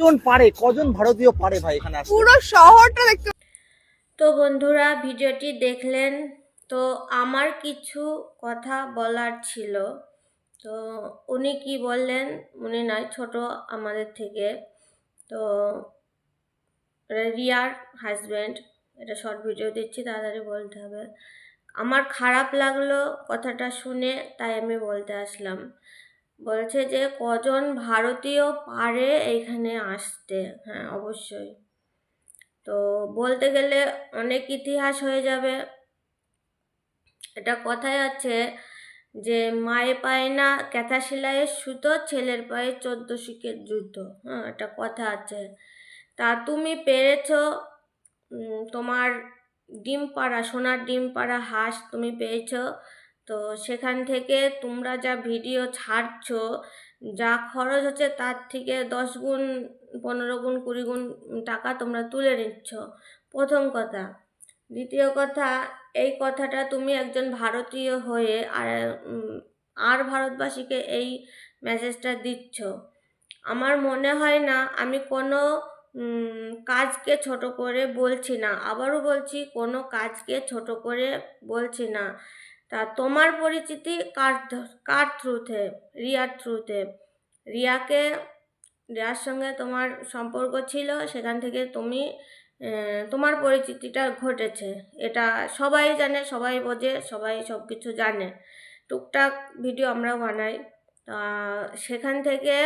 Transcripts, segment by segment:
কজন পারে? কজন ভারতীয় পারে ভাই এখানে আসতে? পুরো শহরটা দেখতে তো বন্ধুরা ভিডিওটি দেখলেন তো আমার কিছু কথা বলার ছিল। তো উনি কি বললেন? উনি নয় ছোট আমাদের থেকে। তো রিয়ার হাজব্যান্ড এটা শর্ট ভিডিও দিচ্ছি তাড়াতাড়ি বলতে হবে। আমার খারাপ লাগল কথাটা শুনে তাই আমি বলতে আসলাম। বলছে যে কজন ভারতীয় পারে এইখানে আসতে? হ্যাঁ অবশ্যই। তো বলতে গেলে অনেক ইতিহাস হয়ে যাবে। এটা কথায় আছে যে মায়ে পায় না, ক্যাথা সেলাইয়ের সুতো, ছেলের পায়ে চোদ্দ শিকের জুতো। হ্যাঁ একটা কথা আছে। তা তুমি পেরেছ তোমার ডিম পাড়া, সোনার ডিম পাড়া হাঁস তুমি পেয়েছ। তো সেখান থেকে তোমরা যা ভিডিও ছাড়ছো, যা খরচ হচ্ছে তার থেকে দশ গুণ, পনেরো গুণ, কুড়ি গুণ টাকা তোমরা তুলে নিচ্ছ। প্রথম কথা। দ্বিতীয় কথা, এই কথাটা তুমি একজন ভারতীয় হয়ে আর আর ভারতবাসীকে এই মেসেজটা দিচ্ছ। আমার মনে হয় না আমি কোনো কাজকে ছোট করে বলছি না। আবারও বলছি, কোনো কাজকে ছোট করে বলছি না। তা তোমার পরিচিতি কার কার থ্রুতে রিয়ার থ্রুতে রিয়াকে, রিয়ার সঙ্গে তোমার সম্পর্ক ছিল, সেখান থেকে তুমি তোমার পরিচিতিটা ঘটেছে। এটা সবাই জানে, সবাই বোঝে, সবাই সব কিছু জানে। টুকটাক ভিডিও আমরা বানাই। সেখান থেকে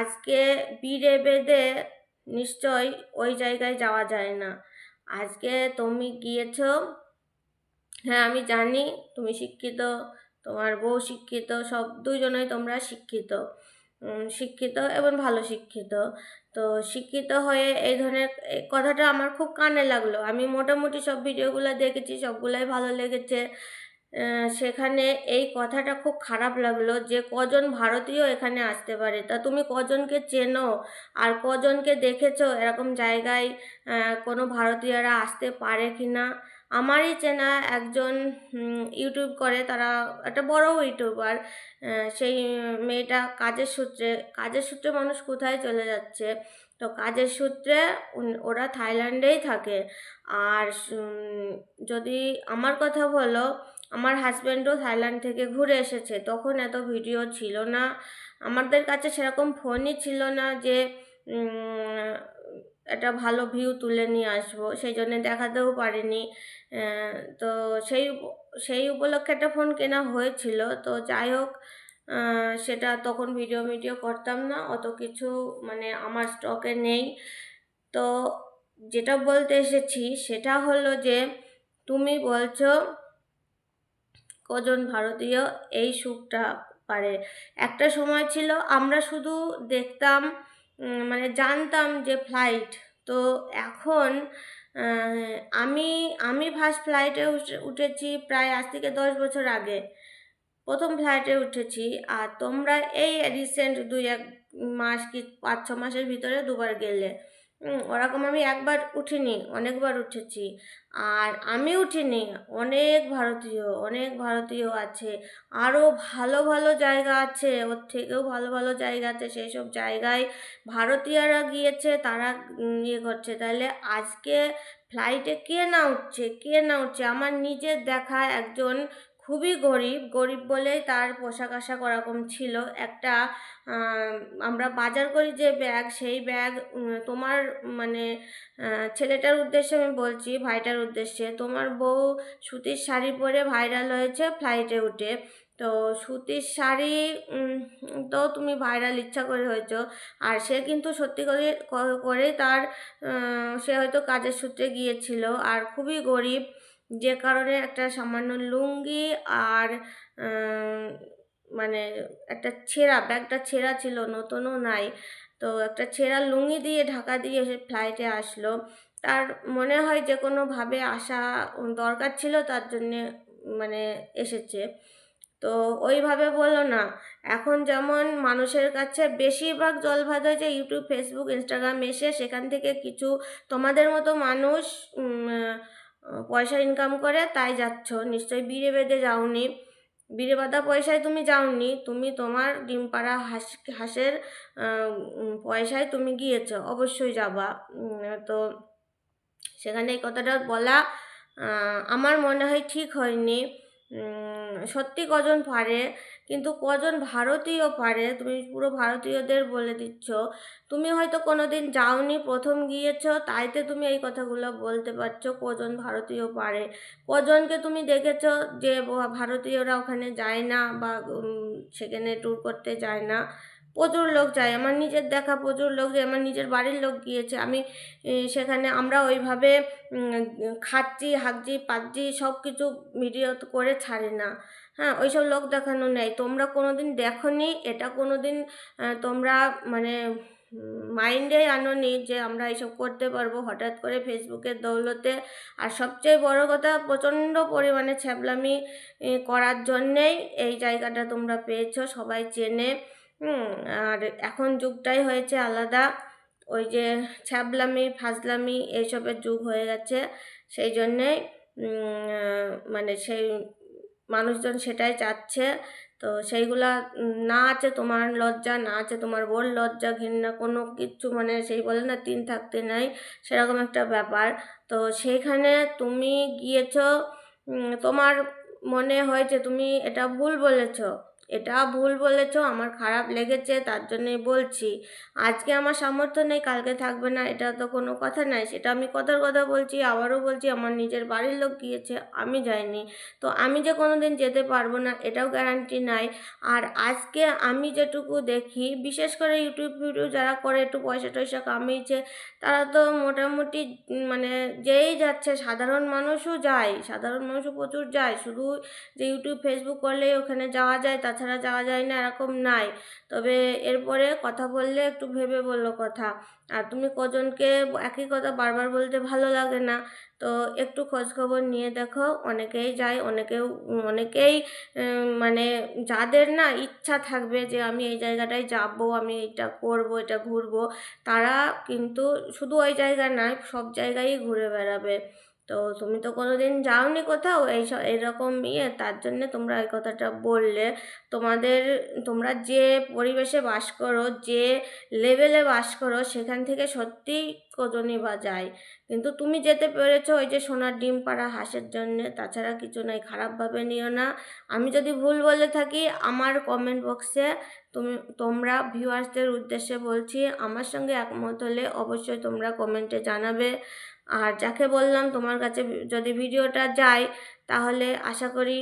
আজকে বিড়ে বেঁধে নিশ্চয় ওই জায়গায় যাওয়া যায় না। আজকে তুমি গিয়েছো হ্যাঁ আমি জানি তুমি শিক্ষিত, তোমার বউ শিক্ষিত, সব দুজনেই তোমরা শিক্ষিত। শিক্ষিত এবং ভালো শিক্ষিত। তো শিক্ষিত হয়ে এই ধরনের কথাটা আমার খুব কানে লাগল। আমি মোটামুটি সব ভিডিওগুলো দেখেছি, সবগুলাই ভালো লেগেছে। সেখানে এই কথাটা খুব খারাপ লাগল যে কজন ভারতীয় এখানে আসতে পারে। তা তুমি কজনকে চেনো? আর কজনকে দেখেছ? এরকম জায়গায় কোনো ভারতীয়রা আসতে পারে কি না আমারই চেনা একজন ইউটিউব করে, তারা একটা বড় ইউটিউবার সেই মেয়েটা কাজের সূত্রে কাজের সূত্রে মানুষ কোথায় চলে যাচ্ছে? তো কাজের সূত্রে ওরা থাইল্যান্ডেই থাকে। আর যদি আমার কথা বলো আমার হাজব্যান্ডও থাইল্যান্ড থেকে ঘুরে এসেছে। তখন এত ভিডিও ছিল না। আমাদের কাছে সেরকম ফোনই ছিল না যে একটা ভালো ভিউ তুলে নিয়ে আসব। সেই জন্য দেখাতেও পারিনি। তো সেই সেই উপলক্ষে একটা ফোন কেনা হয়েছিল। তো যাই হোক সেটা তখন ভিডিও মিডিও করতাম না। অত কিছু মানে আমার স্টকে নেই। তো যেটা বলতে এসেছি, সেটা হলো যে, তুমি বলছো কজন ভারতীয় এই সুখটা পারে? একটা সময় ছিল আমরা শুধু দেখতাম মানে জানতাম যে ফ্লাইট তো এখন আমি আমি ফার্স্ট ফ্লাইটে উঠেছি প্রায় আজ থেকে দশ বছর আগে। প্রথম ফ্লাইটে উঠেছি, আর তোমরা এই রিসেন্ট দুই এক মাস কি, পাঁচ ছ মাসের ভিতরে দুবার গেলে। ওরকম আমি একবার উঠিনি, অনেকবার উঠেছি। আর আমি উঠিনি, অনেক ভারতীয় অনেক ভারতীয় আছে। আরও ভালো ভালো জায়গা আছে, ওর থেকেও ভালো ভালো জায়গা আছে। সেই সব জায়গায় ভারতীয়রা গিয়েছে, তারা ইয়ে করছে। তাহলে আজকে ফ্লাইটে কে না উঠছে, কে না উঠছে? আমার নিজের দেখা একজন খুবই গরিব। গরিব বলেই তার পোশাক আশাক ওরকম ছিল। একটা আমরা বাজার করি যে ব্যাগ, সেই ব্যাগ তোমার মানে ছেলেটার উদ্দেশ্যে আমি বলছি, ভাইটার উদ্দেশ্যে। তোমার বউ সুতির শাড়ি পরে ভাইরাল হয়েছে ফ্লাইটে উঠে। তো সুতির শাড়ি তো তুমি ভাইরাল ইচ্ছা করে হয়েছো। আর সে কিন্তু সত্যি করে করে তার সে হয়তো কাজের সূত্রে গিয়েছিল। আর খুবই গরিব। যে কারণে একটা সামান্য লুঙ্গি আর মানে একটা ছেঁড়া, ব্যাগটা ছেঁড়া ছিল, নতুনও নাই। তো একটা ছেঁড়া লুঙ্গি দিয়ে ঢাকা দিয়ে সে ফ্লাইটে আসলো। তার মনে হয় যে কোনোভাবে আসা দরকার ছিল, তার জন্যে মানে এসেছে। তো ওইভাবে বলল, না, এখন যেমন মানুষের কাছে বেশিরভাগ জল ভাত হয়েছে ইউটিউব ফেসবুক ইনস্টাগ্রাম এসে সেখান থেকে কিছু তোমাদের মতো মানুষ পয়সা ইনকাম করে, তাই যাচ্ছ। নিশ্চয়ই বিড়ে বেঁধে যাওনি। বিড়ে বাঁধা পয়সায় তুমি যাওনি, তুমি তোমার ডিম পাড়া হাঁস, হাঁসের পয়সায় তুমি গিয়েছো, অবশ্যই যাবা। তো সেখানে এই কথাটা বলা আমার মনে হয় ঠিক হয়নি। সত্যি কজন পারে কিন্তু কজন ভারতীয় পারে? তুমি পুরো ভারতীয়দের বলে দিচ্ছ। তুমি হয়তো কোনোদিন যাওনি, প্রথম গিয়েছো, তাইতে তুমি এই কথাগুলো বলতে পারছ কজন ভারতীয় পারে। কজনকে তুমি দেখেছ যে ভারতীয়রা ওখানে যায় না বা সেখানে ট্যুর করতে যায় না? প্রচুর লোক যায়। আমার নিজের দেখা প্রচুর লোক যায়। আমার নিজের বাড়ির লোক গিয়েছে। আমি সেখানে আমরা ওইভাবে খাচ্ছি, হাঁকছি, পাচ্ছি সব কিছু ভিডিও করে ছাড়ি না। হ্যাঁ ওইসব লোক দেখানো নেই। তোমরা কোনো দিন দেখোনি, এটা কোনো দিন তোমরা মানে মাইন্ডে আনোনি যে আমরা এইসব করতে পারব হঠাৎ করে ফেসবুকের দৌলতে। আর সবচেয়ে বড় কথা, প্রচণ্ড পরিমাণে ছ্যাবলামি করার জন্যেই এই জায়গাটা তোমরা পেয়েছ, সবাই চেনে। আর এখন যুগটাই হয়েছে আলাদা। ওই যে ছ্যাবলামি, ফাজলামি, এইসবের যুগ হয়ে গেছে। সেই জন্যেই মানে সেই মানুষজন সেটাই চাচ্ছে। তো সেইগুলা না আছে তোমার লজ্জা, না আছে তোমার বোর লজ্জা, ঘৃণা, কোনো কিছু মানে সেই বলে না তিন থাকতে নাই, সেরকম একটা ব্যাপার। তো সেইখানে তুমি গিয়েছ তোমার মনে হয়েছে তুমি এটা ভুল বলেছ। এটা ভুল বলেছ, আমার খারাপ লেগেছে, তার জন্যই বলছি। আজকে আমার সামর্থ্য নেই, কালকে থাকবে না, এটা তো কোনো কথা নাই সেটা আমি কথার কথা বলছি, আবারও বলছি, আমার নিজের বাড়ির লোক গিয়েছে, আমি যাইনি। তো আমি যে কোনো দিন যেতে পারব না, এটাও গ্যারান্টি নাই। আর আজকে আমি যেটুকু দেখি, বিশেষ করে ইউটিউব ভিডিও যারা করে, একটু পয়সা টয়সা কামিয়েছে, তারা তো মোটামুটি মানে যেই যাচ্ছে, সাধারণ মানুষও যায়, সাধারণ মানুষও প্রচুর যায়। শুধু যে ইউটিউব ফেসবুক করলেই ওখানে যাওয়া যায়, তাছাড়া যাওয়া যায় না, এরকম নাই। তবে এরপরে কথা বললে একটু ভেবে বলল কথা। আর তুমি কজনকে একই কথা বারবার বলতে ভালো লাগে না, তো একটু খোঁজ খবর নিয়ে দেখো। অনেকেই যায়, অনেকেও, অনেকেই মানে যাদের না ইচ্ছা থাকবে যে আমি এই জায়গাটায় যাব, আমি এটা করব, এটা ঘুরবো, তারা কিন্তু শুধু ওই জায়গা নয়, সব জায়গায় ঘুরে বেড়াবে। তো তুমি তো কোনোদিন যাওনি কোথাও? এই এরকম ইয়ে তার জন্যে তোমরা এই কথাটা বললে। তোমাদের, তোমরা যে পরিবেশে বাস করো, যে লেভেলে বাস করো, সেখান থেকে সত্যিই কজনই বা যায়। কিন্তু তুমি যেতে পেরেছ ওই যে সোনার ডিম পাড়া হাঁসের জন্যে, তাছাড়া কিছু নাই, খারাপভাবে নিও না। আমি যদি ভুল বলে থাকি, আমার কমেন্ট বক্সে তুমি, তোমরা ভিউয়ার্সদের উদ্দেশ্যে বলছি, আমার সঙ্গে একমত হলে অবশ্যই তোমরা কমেন্টে জানাবে। আর যাকে বললাম তোমার কাছে যদি ভিডিওটা যায়, তাহলে আশা করি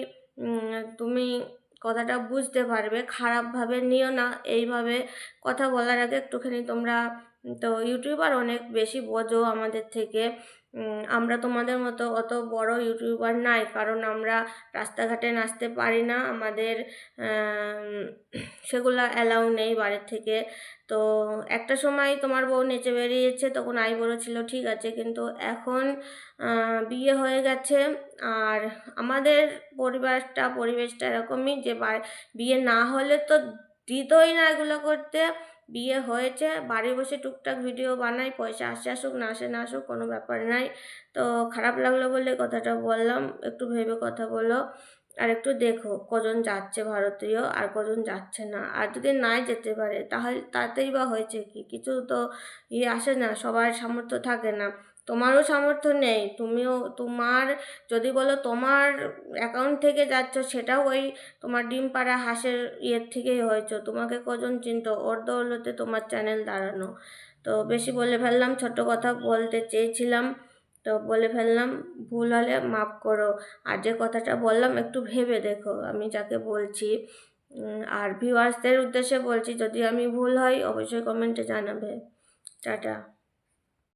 তুমি কথাটা বুঝতে পারবে, খারাপভাবে নিও না। এইভাবে কথা বলার আগে একটুখানি তোমরা, তো ইউটিউবার অনেক বেশি বোঝো আমাদের থেকে। আমরা তোমাদের মতো অত বড় ইউটিউবার নাই, কারণ আমরা রাস্তাঘাটে নাচতে পারি না, আমাদের সেগুলো অ্যালাউ নেই বাড়ির থেকে। তো একটা সময় তোমার বউ নেচে বেরিয়েছে, তখন আই বড় ছিল ঠিক আছে। কিন্তু এখন বিয়ে হয়ে গেছে, আর আমাদের পরিবারটা, পরিবেশটা এরকমই যে বিয়ে না হলে তো দিতই না এগুলো করতে। বিয়ে হয়েছে, বাড়ি বসে টুকটাক ভিডিও বানাই, পয়সা আসে আসুক, না আসে না আসুক, কোনো ব্যাপার নাই। তো খারাপ লাগল বলে কথাটা বললাম, একটু ভেবে কথা বলো। আর একটু দেখো কজন যাচ্ছে ভারতীয় আর কজন যাচ্ছে না। আর যদি নাই যেতে পারে, তাহলে তাতেই বা হয়েছে কি? কিছু তো ইয়ে আসে না, সবার সামর্থ্য থাকে না। তোমারও সামর্থ্য নেই। তুমিও, তোমার, যদি বলো তোমার অ্যাকাউন্ট থেকে যাচ্ছ, সেটাও ওই তোমার ডিম পাড়া হাঁসের ইয়ের থেকেই হয়েছে। তোমাকে কজন চিনতো? ওর দৌলতে তোমার চ্যানেল দাঁড়ানো। তো বেশি বলে ফেললাম ছোট কথা বলতে চেয়েছিলাম। তো বলে ফেললাম, ভুল হলে মাফ করো। আর যে কথাটা বললাম, একটু ভেবে দেখো। আমি যাকে বলছি আর ভিউয়ার্সদের উদ্দেশ্যে বলছি, যদি আমি ভুল হয় অবশ্যই কমেন্টে জানাবে। টাটা।